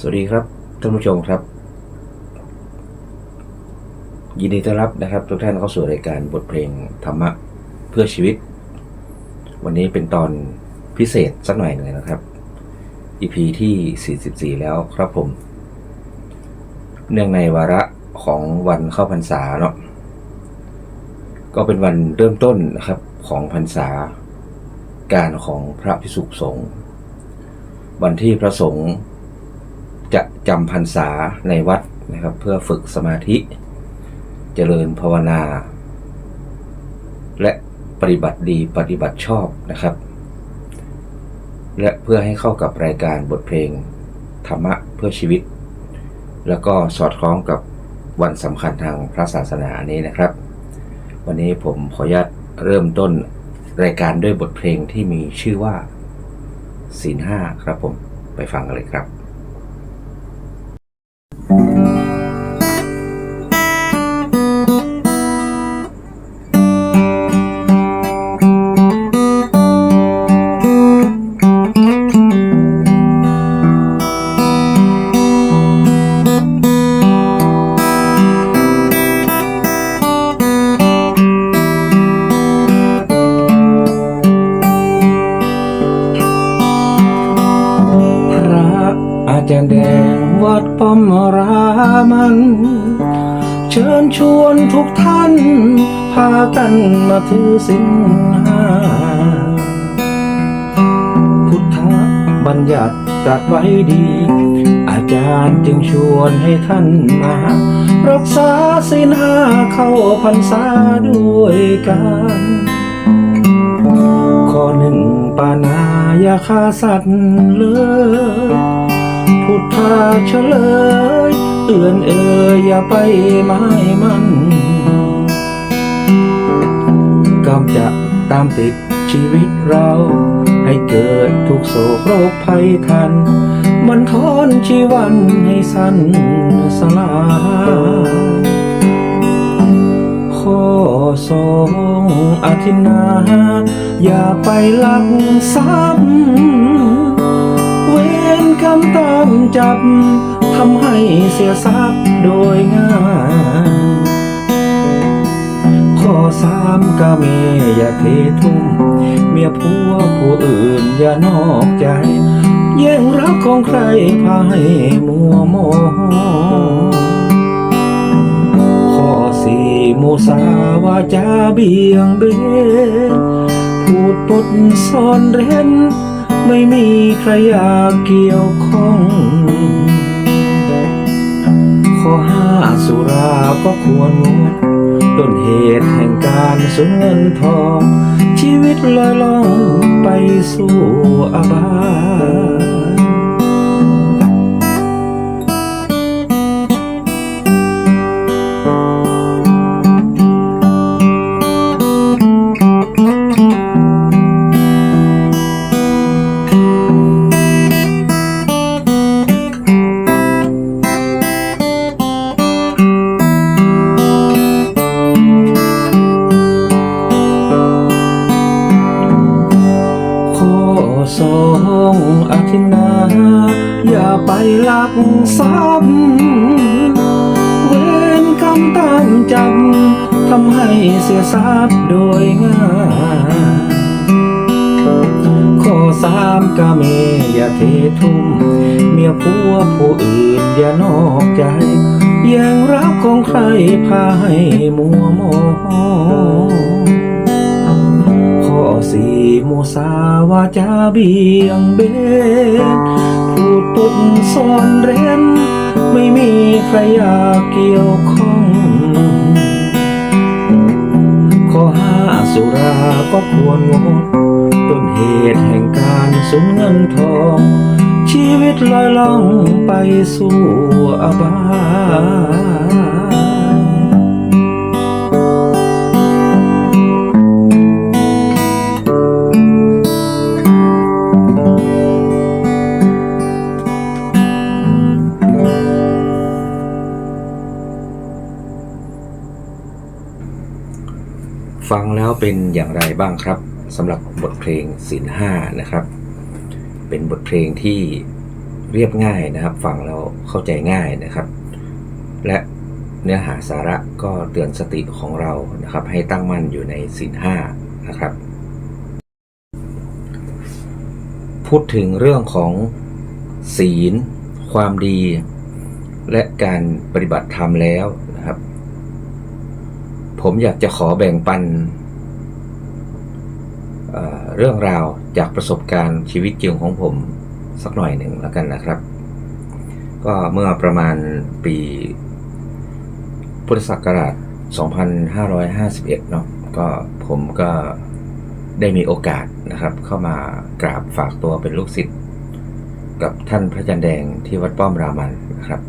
สวัสดีครับท่านผู้ชมครับ ยินดีต้อนรับนะครับ ทุกท่านเข้าสู่รายการบทเพลงธรรมะเพื่อชีวิต วันนี้เป็นตอนพิเศษสักหน่อยหนึ่งนะครับ EP ที่ 44 แล้วครับผม เนื่องในวาระของวันเข้าพรรษาเนาะก็เป็นวันเริ่มต้นนะครับของพรรษาการของพระพิสุสงฆ์วันที่พระสงฆ์ จะจำพรรษาในวัดนะครับ เพื่อฝึกสมาธิ เจริญภาวนา และปฏิบัติดีปฏิบัติชอบนะครับ และเพื่อให้เข้ากับรายการบทเพลงธรรมะเพื่อชีวิต แล้วก็สอดคล้องกับวันสำคัญทางพระศาสนานี้นะครับ วันนี้ผมขออนุญาตเริ่มต้นรายการด้วยบทเพลงที่มีชื่อว่าศีลห้าครับผม ไปฟังกันเลยครับ ชิญชวนทุกท่าน พากันมาถือสินห้าพุทธบัญญัติตรัสไว้ดี อาจารย์จึงชวนให้ท่านมา รักษาสินห้าเข้าพรรษาด้วยกัน ข้อหนึ่งปานาอย่าฆ่าสัตว์เลย พุทธาเฉลยเอื่อนเอ่ยอย่าไปไม้มันกำจะตามติดชีวิตเรา ให้เกิดทุกโศกโรคภัยทัน มันทอนชีวันให้สั้นสลายข้อสองอธินา อย่าไปลักทรัพย์ วรกรรมตามจับทำให้เสียทรัพย์โดยง่ายข้อสามกาเมอย่าเททุ่มเมียผัวผู้อื่นอย่านอกใจ แย่งรักของใครพาให้มัวโมองข้อสี่มุสาวาจาเบี่ยงเบนพูดปดซ่อนเร้น ไม่มีใครอยากเกี่ยวข้อง ข้อห้าสุราก็ควรงดต้นเหตุแห่งการสูญเงินทอง ชีวิตลอยล่องไปสู่อบาย องอธินาอย่าไปลักทรัพย์เวรกรรมตามจับทำให้เสียทรัพย์โดยง่ายข้อสามกาเมอย่าเททุ่ม เมียผัวผู้อื่นอย่านอกใจแย่งรักของใครพาให้มัวมองข้อ สี่มุสาวาจาเบียงเบนพูดปดซ่อนเร้น ไม่มีใครอยากเกี่ยวข้องข้อห้าสุราก็ควรงดต้นเหตุแห่งการสูญเงินทอง ชีวิตลอยล่องไปสู่อบาย ฟังแล้วเป็นอย่างไรบ้างครับสำหรับบทเพลงศีลห้านะครับ เป็นบทเพลงที่เรียบง่ายนะครับ ฟังแล้วเข้าใจง่ายนะครับ และเนื้อหาสาระก็เตือนสติของเรานะครับ ให้ตั้งมั่นอยู่ในศีลห้านะครับ พูดถึงเรื่องของศีล ความดี และการปฏิบัติธรรมแล้ว ผมอยากจะขอแบ่งปันเเรื่องราวจากประสบการณ์ชีวิตจริงของผมสักหน่อยหนึ่งแล้วกันนะครับ ก็เมื่อประมาณปีพุทธศักราช 2551 เนาะก็ผมก็ได้มีโอกาสนะครับ เข้ามากราบฝากตัวเป็นลูกศิษย์กับท่านพระจันแดงที่วัดป้อมรามันนะครับ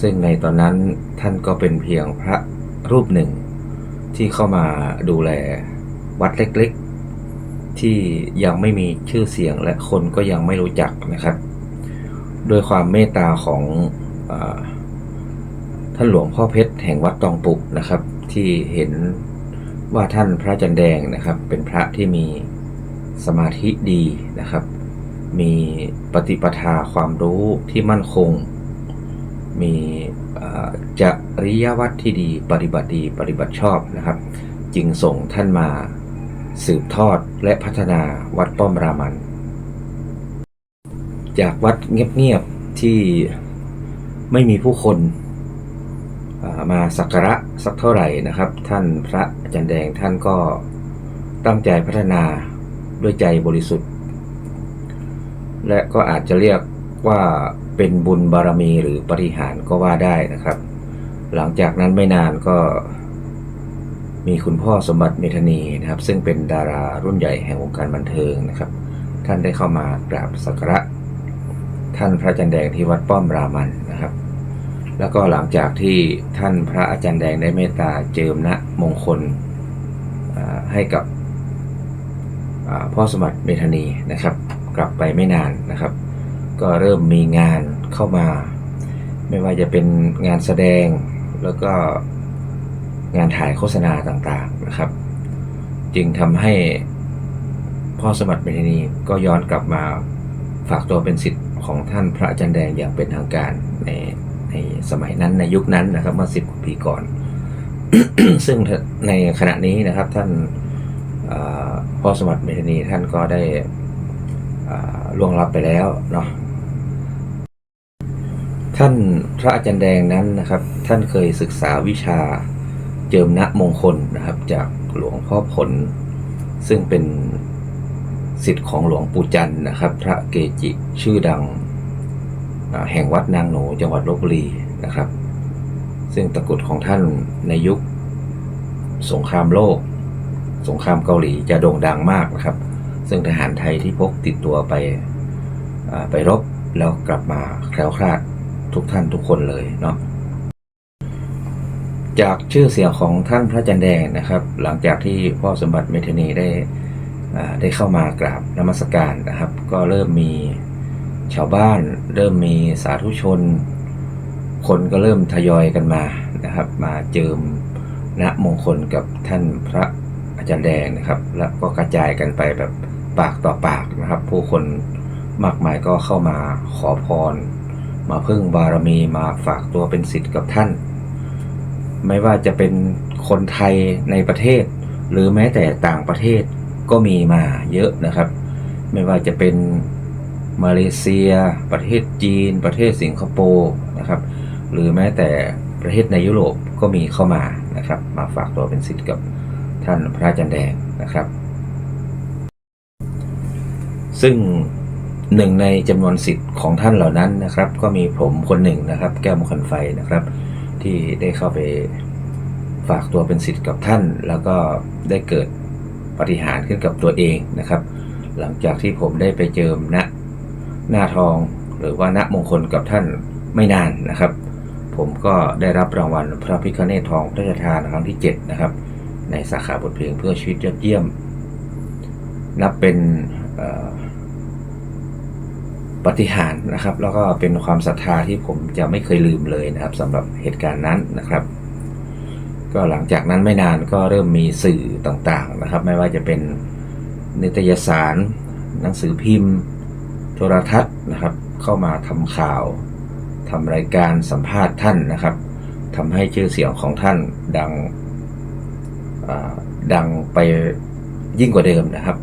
ซึ่งในตอนนั้นท่านก็เป็นเพียงพระรูปหนึ่ง ที่เข้ามาดูแลวัดเล็กๆ ที่ยังไม่มีชื่อเสียงและคนก็ยังไม่รู้จักนะครับ ด้วยความเมตตาของอท่านหลวงพ่อเพชรแห่งวัดตองปุกนะครับ ที่เห็นว่าท่านพระจันแดงนะครับ เป็นพระที่มีสมาธิดีนะครับ มีปฏิปทาความรู้ที่มั่นคง มีจริยวัตรที่ดีปฏิบัติดีปฏิบัติชอบนะครับ จึงส่งท่านมาสืบทอดและพัฒนาวัดป้อมรามัน จากวัดเงียบๆที่ไม่มีผู้คนมาสักการะสักเท่าไหร่นะครับ ท่านพระอาจารย์แดงท่านก็ตั้งใจพัฒนาด้วยใจบริสุทธิ์ และก็อาจจะเรียกว่า เป็นบุญบารมีหรือปฏิหารก็ว่าได้นะครับ หลังจากนั้นไม่นานก็ มีคุณพ่อสมบัติเมธนีนะครับ ซึ่งเป็นดารารุ่นใหญ่แห่งวงการบันเทิงนะครับ ท่านได้เข้ามากราบสักการะท่านพระอาจารย์แดงที่วัดป้อมรามันนะครับ แล้วก็หลังจากที่ท่านพระอาจารย์แดงได้เมตตาเจิมณมงคลให้กับพ่อสมบัติเมธนีนะครับ กลับไปไม่นานนะครับ ก็เริ่มมีงานเข้ามา ไม่ว่าจะเป็นงานแสดงแล้วก็งานถ่ายโฆษณาต่างๆนะครับ จึงทำให้พ่อสมบัติเมธนีก็ย้อนกลับมาฝากตัวเป็นสิทธิ์ของท่านพระจารย์แดงอย่างเป็นทางการในในสมัยนั้นในยุคนั้นนะครับเมื่อสิบกว่าปีก่อน ซึ่งในขณะนี้นะครับท่านพ่อสมบัติเมธนีท่านก็ได้ล่วงลับไปแล้วเนาะ ท่านพระอาจารย์แดงนั้นนะครับ ท่านเคยศึกษาวิชาเจิมณมงคลนะครับ จากหลวงพ่อผล ซึ่งเป็นสิทธิ์ของหลวงปู่จันนะครับ พระเกจิชื่อดังแห่งวัดนางหนูจังหวัดลบบุรีนะครับ ซึ่งตะกรุดของท่านในยุคสงครามโลก สงครามเกาหลีจะโด่งดังมากนะครับ ซึ่งทหารไทยที่พกติดตัวไปไปรบแล้วกลับมาแคล้วคลาด ทุกท่านทุกคนเลยเนาะจากชื่อเสียงของท่านพระจันแดงนะครับ หลังจากที่พ่อสมบัติเมธนีได้ได้เข้ามากราบนมัสการนะครับ ก็เริ่มมีชาวบ้าน เริ่มมีสาธุชน คนก็เริ่มทยอยกันมานะครับ มาเจิมณมงคลกับท่านพระอาจารย์แดงนะครับ แล้วก็กระจายกันไปแบบปากต่อปากนะครับ ผู้คนมากมายก็เข้ามาขอพร มาพึ่งบารมีมาฝากตัวเป็นศิษย์กับท่าน ไม่ว่าจะเป็นคนไทยในประเทศ หรือแม้แต่ต่างประเทศก็มีมาเยอะนะครับ ไม่ว่าจะเป็นมาเลเซีย ประเทศจีน ประเทศสิงคโปร์นะครับหรือแม้แต่ประเทศในยุโรปก็มีเข้ามานะครับ มาฝากตัวเป็นศิษย์กับท่านพระอาจารย์แดงนะครับ ซึ่ง หนึ่งในจำนวนสิทธิ์ของท่านเหล่านั้นนะครับ ก็มีผมคนหนึ่งนะครับ แก้วมงคลไฟนะครับ ที่ได้เข้าไปฝากตัวเป็นสิทธิ์กับท่าน แล้วก็ได้เกิดปฏิหารขึ้นกับตัวเองนะครับ หลังจากที่ผมได้ไปเจิมณหน้าทองหรือว่าณมงคลกับท่านไม่นานนะครับ ผมก็ได้รับรางวัลพระพิฆเนศทองพระราชทานครั้งที่7นะครับในสาขาบทเพลงเพื่อชีวิตยอดเยี่ยม นับเป็นเปฏิหารนะครับ แล้วก็เป็นความศรัทธาที่ผมจะไม่เคยลืมเลยนะครับสำหรับเหตุการณ์นั้นนะครับ ก็หลังจากนั้นไม่นานก็เริ่มมีสื่อต่างๆนะครับ ไม่ว่าจะเป็นนิตยสาร หนังสือพิมพ์ โทรทัศน์นะครับ เข้ามาทำข่าวทำรายการสัมภาษณ์ท่านนะครับทำให้ชื่อเสียงของท่านดังดังไปยิ่งกว่าเดิมนะครับ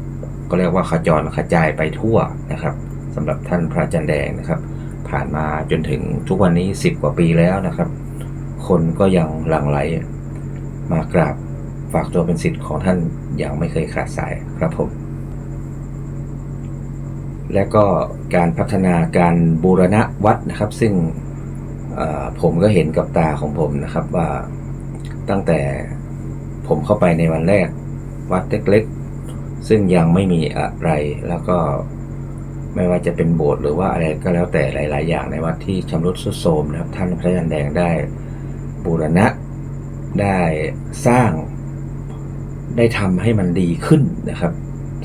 ก็เรียกว่าขจรกระจายไปทั่วนะครับ สำหรับท่านพระจันแดงนะครับ ผ่านมาจนถึงทุกวันนี้ 10 กว่าปีแล้วนะครับ คนก็ยังหลั่งไหล มากราบฝากตัวเป็นสิทธิ์ของท่านอย่างไม่เคยขาดสายครับผม และก็การพัฒนาการบูรณะวัดนะครับ ซึ่งผมก็เห็นกับตาของผมนะครับว่าตั้งแต่ผมเข้าไปในวันแรกวัดเล็กๆ ซึ่งยังไม่มีอะไรแล้วก็ ไม่ว่าจะเป็นโบสถ์หรือว่าอะไรก็แล้วแต่หลาย ๆ อย่างในวัดที่ชำรุดทรุดโทรมนะครับ ท่านพระยันแดงได้บูรณะได้สร้างได้ทำให้มันดีขึ้นนะครับ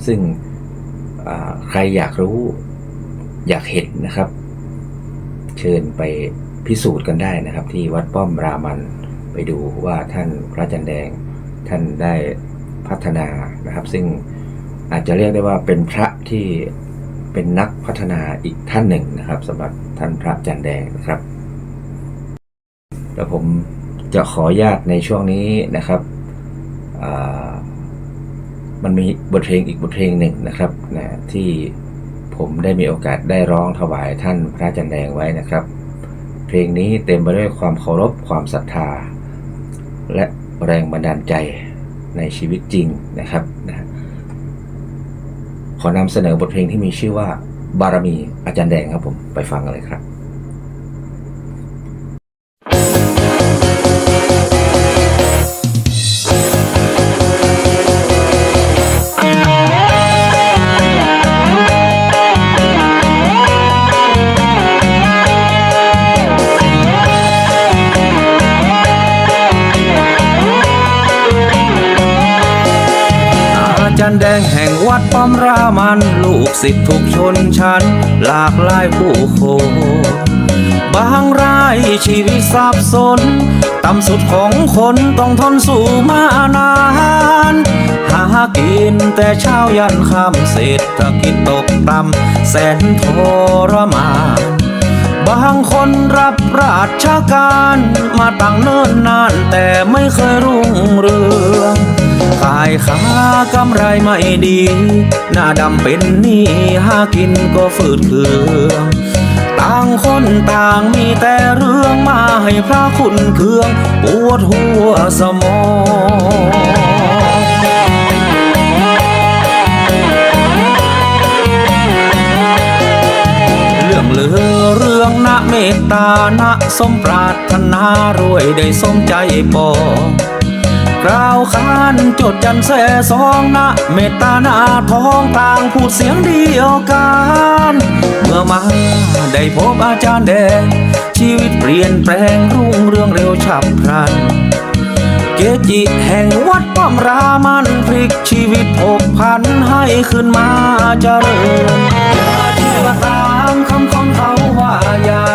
ซึ่งใครอยากรู้อยากเห็นนะครับ เชิญไปพิสูจน์กันได้นะครับ ที่วัดป้อมรามันไปดูว่าท่านพระจันแดงท่านได้พัฒนานะครับ ซึ่งอาจจะเรียกได้ว่าเป็นพระที่ เป็นนักพัฒนาอีกท่านหนึ่งนะครับสำหรับท่านพระจันแดงนะครับแล้วผมจะขออนุญาตในช่วงนี้นะครับมันมีบทเพลงอีกบทเพลงหนึ่งนะครับนะที่ผมได้มีโอกาสได้ร้องถวายท่านพระจันแดงไว้นะครับ เพลงนี้เต็มไปด้วยความเคารพความศรัทธา และแรงบันดาลใจในชีวิตจริงนะครับนะ ขอนำเสนอบทเพลงที่มีชื่อว่า บารมีอาจารย์แดงครับผม ไปฟังกันเลยครับอาจารย์แดงแห งวัดป้อมรามันลูกศิษย์ทุกชนชั้น หลากหลายผู้คนบางรายชีวิตสับสน ต่ำสุดของคนต้องทนสู่มานาน หากินแต่เช้ายันค่ำเศรษฐกิจตกต่ำแสนทรมานบางคนรับราชการมาตั้งเนิ่นนานแต่ไม่เคยรุ่งเรือง ขายค้ากำไรไม่ดี หน้าดำเป็นหนี้หากินก็ฝืดเคืองต่างคนต่างมีแต่เรื่องมาให้พระคุณเคือง ปวดหัวสมองเรื่องเหลือเรื่องนะเมตตานะสมปรารถนารวยได้สมใจปอง กล่าวขานจดจันแสสองนะเมตตาหน้าทองต่างพูดเสียงเดียวกัน เมื่อมาได้พบอาจารย์แดง ชีวิตเปลี่ยนแปลงรุ่งเรืองเร็วฉับพลัน เกจิแห่งวัดป้อมรามันพลิกชีวิตผกพันให้ขึ้นมาเจริญอย่าเชื่อตามคำของเขาว่าอยา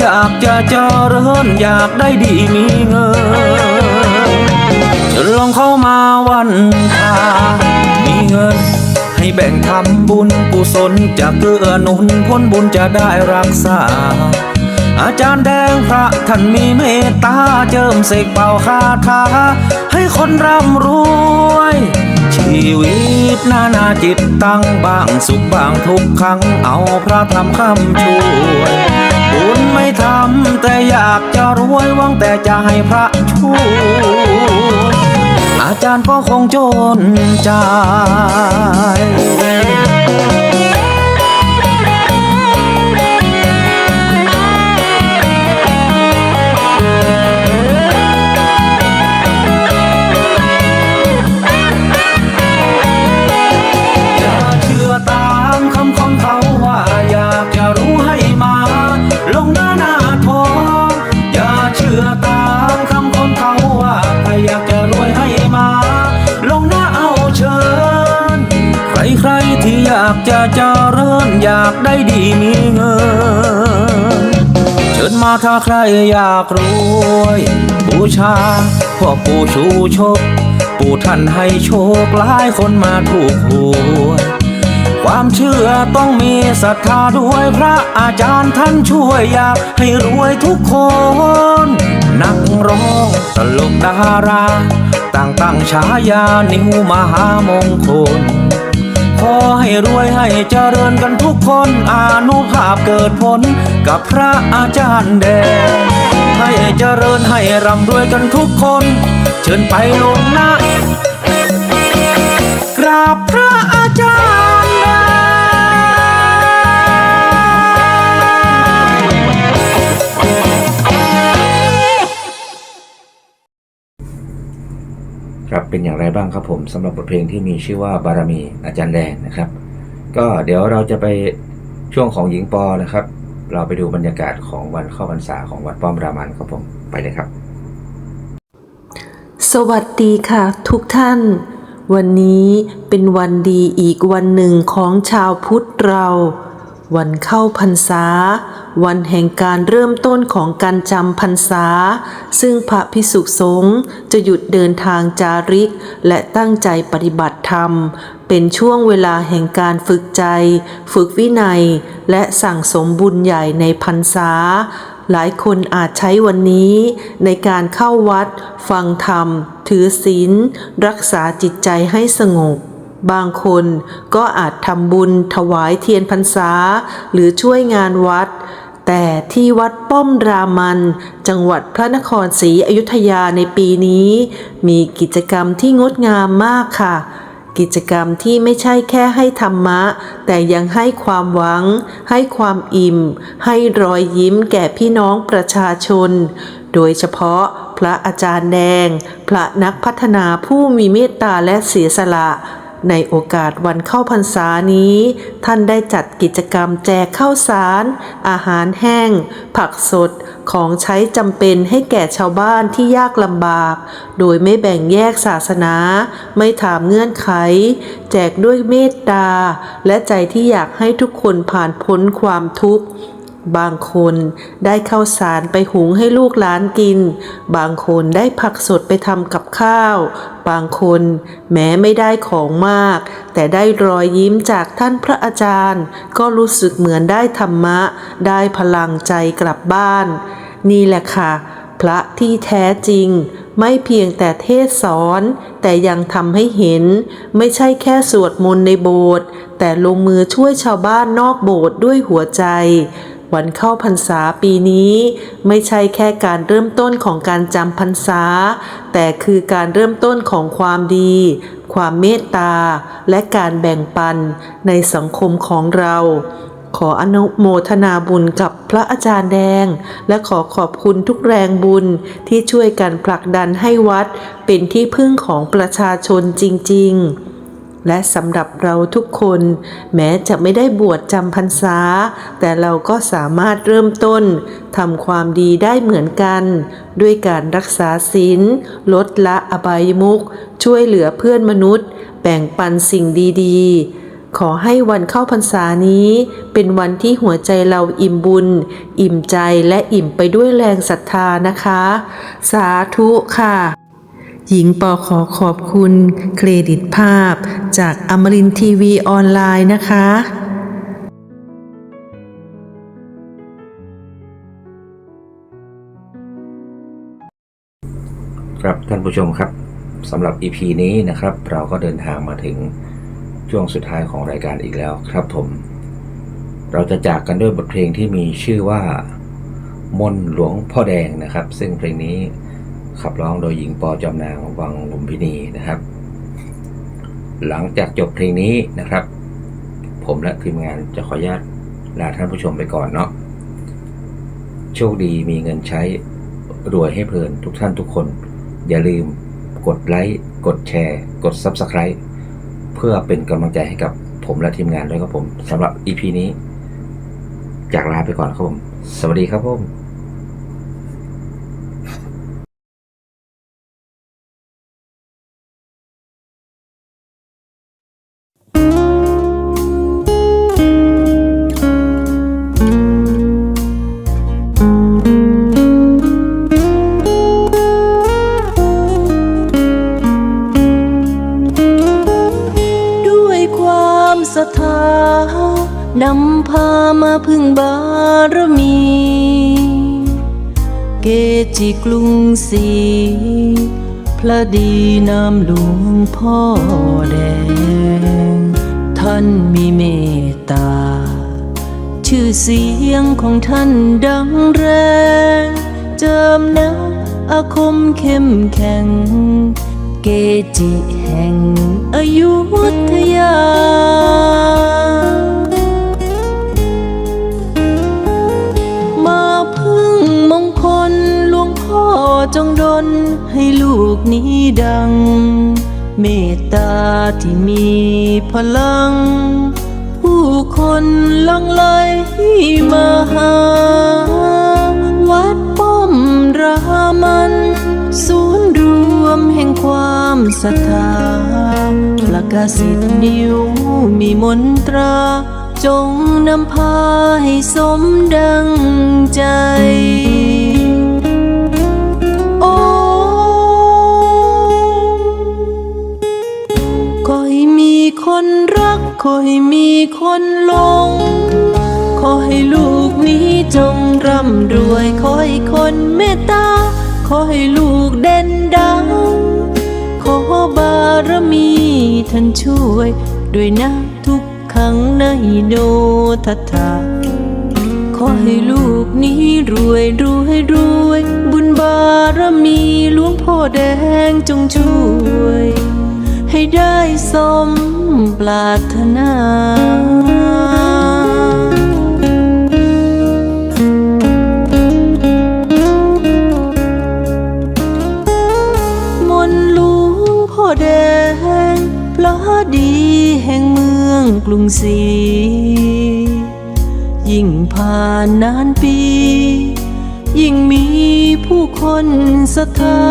อยากจะเจริญอยากได้ดีมีเงินจะลองเข้ามาวันทามีเงิน ให้แบ่งทำบุญกุศลจะเกื้อหนุนพ้นบุญจะได้รักษา อาจารย์แดงพระท่านมีเมตตาเจิมเสกเป่าคาถาให้คนร่ำรวย ชีวิตนานาจิตตั้งบางสุขบางทุกครั้งเอาพระธรรมคำช่วย บุญไม่ทำแต่อยากจะรวยวังแต่จะให้พระช่วยอาจารย์ก็คงจนใจากจะเจริญอยากได้ดีมีเงินเจชิญมาถ้าใครอยากรวยบูชาพ่อปู่ชูโชกปู่ท่านให้โชคหลายคนมาถูกหวยความเชื่อต้องมีศรัทธาด้วยพระอาจารย์ท่านช่วยอยากให้รวยทุกคน นักร้องตลกดารา ต่างตั้งฉายานิ้วมหามงคล ขอให้รวยให้เจริญกันทุกคนอานุภาพเกิดผลกับพระอาจารย์แดงให้เจริญให้ร่ำรวยกันทุกคน เชิญไปลงน้ากราบ ครับเป็นอย่างไรบ้างครับผมสำหรับบทเพลงที่มีชื่อว่าบารมีอาจารย์แดงนะครับ ก็เดี๋ยวเราจะไปช่วงของหญิงปอนะครับ เราไปดูบรรยากาศของวันเข้าพรรษาของวัดป้อมรามันครับผมไปเลยครับ สวัสดีค่ะ ทุกท่าน วันนี้เป็นวันดีอีกวันหนึ่งของชาวพุทธเรา วันเข้าพรรษา วันแห่งการเริ่มต้นของการจำพรรษา ซึ่งพระพิสุสงฆ์จะหยุดเดินทางจาริก และตั้งใจปฏิบัติธรรม เป็นช่วงเวลาแห่งการฝึกใจ ฝึกวินัย และสั่งสมบุญใหญ่ในพรรษา หลายคนอาจใช้วันนี้ในการเข้าวัด ฟังธรรม ถือศีล รักษาจิตใจให้สงบ บางคนก็อาจทำบุญถวายเทียนพรรษา หรือช่วยงานวัด แต่ที่วัดป้อมรามัน จังหวัดพระนครศรีอยุธยาในปีนี้ มีกิจกรรมที่งดงามมากค่ะ กิจกรรมที่ไม่ใช่แค่ให้ธรรมะ แต่ยังให้ความหวัง ให้ความอิ่ม ให้รอยยิ้มแก่พี่น้องประชาชน โดยเฉพาะพระอาจารย์แดง พระนักพัฒนาผู้มีเมตตาและเสียสละ ในโอกาสวันเข้าพรรษานี้ ท่านได้จัดกิจกรรมแจกข้าวสาร อาหารแห้ง ผักสด ของใช้จำเป็นให้แก่ชาวบ้านที่ยากลำบาก โดยไม่แบ่งแยกศาสนา ไม่ถามเงื่อนไข แจกด้วยเมตตา และใจที่อยากให้ทุกคนผ่านพ้นความทุกข์บางคนได้ข้าวสารไปหุงให้ลูกหลานกิน บางคนได้ผักสดไปทำกับข้าว บางคน แม้ไม่ได้ของมาก แต่ได้รอยยิ้มจากท่านพระอาจารย์ ก็รู้สึกเหมือนได้ธรรมะ ได้พลังใจกลับบ้าน นี่แหละค่ะ พระที่แท้จริง ไม่เพียงแต่เทศสอน แต่ยังทำให้เห็น ไม่ใช่แค่สวดมนต์ในโบสถ์แต่ลงมือช่วยชาวบ้านนอกโบสถ์ด้วยหัวใจ วันเข้าพรรษาปีนี้ไม่ใช่แค่การเริ่มต้นของการจำพรรษา แต่คือการเริ่มต้นของความดี ความเมตตา และการแบ่งปันในสังคมของเรา ขออนุโมทนาบุญกับพระอาจารย์แดง และขอขอบคุณทุกแรงบุญที่ช่วยกันผลักดันให้วัดเป็นที่พึ่งของประชาชนจริง ๆ และสำหรับเราทุกคน แม้จะไม่ได้บวชจำพรรษา แต่เราก็สามารถเริ่มต้นทำความดีได้เหมือนกัน ด้วยการรักษาศีลลดละอบายมุขช่วยเหลือเพื่อนมนุษย์ แบ่งปันสิ่งดีๆ ขอให้วันเข้าพรรษานี้ เป็นวันที่หัวใจเราอิ่มบุญ อิ่มใจและอิ่มไปด้วยแรงศรัทธานะคะ สาธุค่ะ หญิงปอขอขอบคุณเครดิตภาพจากอมรินทีวีออนไลน์นะคะครับท่านผู้ชมครับสำหรับ EP นี้นะครับ เราก็เดินทางมาถึงช่วงสุดท้ายของรายการอีกแล้วครับผม เราจะจากกันด้วยบทเพลงที่มีชื่อว่า มนหลวงพ่อแดงนะครับ ซึ่งเพลงนี้ ขับร้องโดยหญิงปอจอมนางวังลุมพินีนะครับ หลังจากจบเพลงนี้นะครับ ผมและทีมงานจะขออนุญาตลาท่านผู้ชมไปก่อนเนาะโชคดีมีเงินใช้รวยให้เพลินทุกท่านทุกคน อย่าลืมกดไลค์กดแชร์ กด Subscribe เพื่อเป็นกำลังใจให้กับผมและทีมงานด้วยครับผมสำหรับ EP นี้ จากลาไปก่อนครับผม สวัสดีครับผม จิกรุงศรีพระดีนามหลวงพ่อแดง ท่านมีเมตตา ชื่อเสียงของท่านดังแรง เจิมนะอาคมเข้มแข็ง เกจิแห่งอายุธยา ลูกนี้ดัง เมตตาที่มีพลัง ผู้คนหลังไหลมาหา วัดป้อมรามัน ศูนย์รวมแห่งความศรัทธาประกาศสิทธิ์นิวมีมนตราจงนำพาให้สมดังใจ ขอให้มีคนลง ขอให้ลูกนี้จงร่ำรวย ขอให้คนเมตตา ขอให้ลูกเด่นดัง ขอบารมีท่านช่วย ด้วยนะทุกขังในโนทัตาขอให้ลูกนี้รวยรวยรวย บุญบารมีหลวงพ่อแดงจงช่วย ให้ได้สม ปรารถนามนหลวงพ่อแดงพระดีแห่งเมืองกรุงศรียิ่งผ่านนานปี ยิ่งมีผู้คนศรัทธา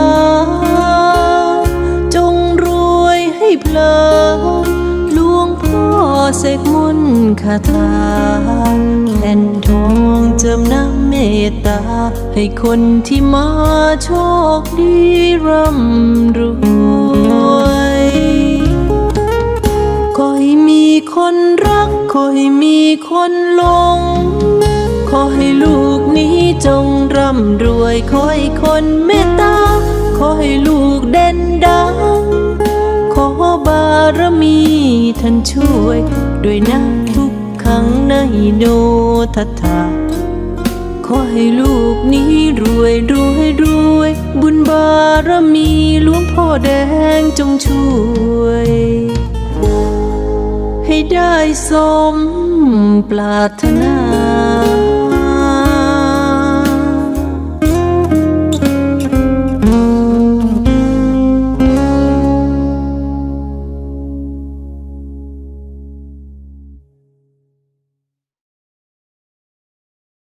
จงรวยให้เพลิน เสกมนคาถาแผ่นทองเจิมน้ำเมตตา ให้คนที่มาโชคดีร่ำรวย ขอให้มีคนรัก ขอให้มีคนหลง ขอให้ลูกนี้จงร่ำรวย ขอให้คนเมตตา ขอให้ลูกเด่นดังารมีท่านช่วย ด้วยนะทุกขังในโนทัตถาขอให้ลูกนี้รวยรวยรวย บุญบารมีหลวงพ่อแดงจงช่วย ให้ได้สมปรารถนา